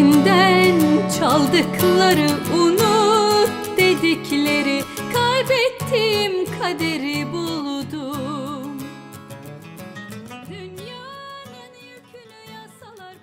Benden çaldıkları unut dedikleri Kaybettiğim kaderi bu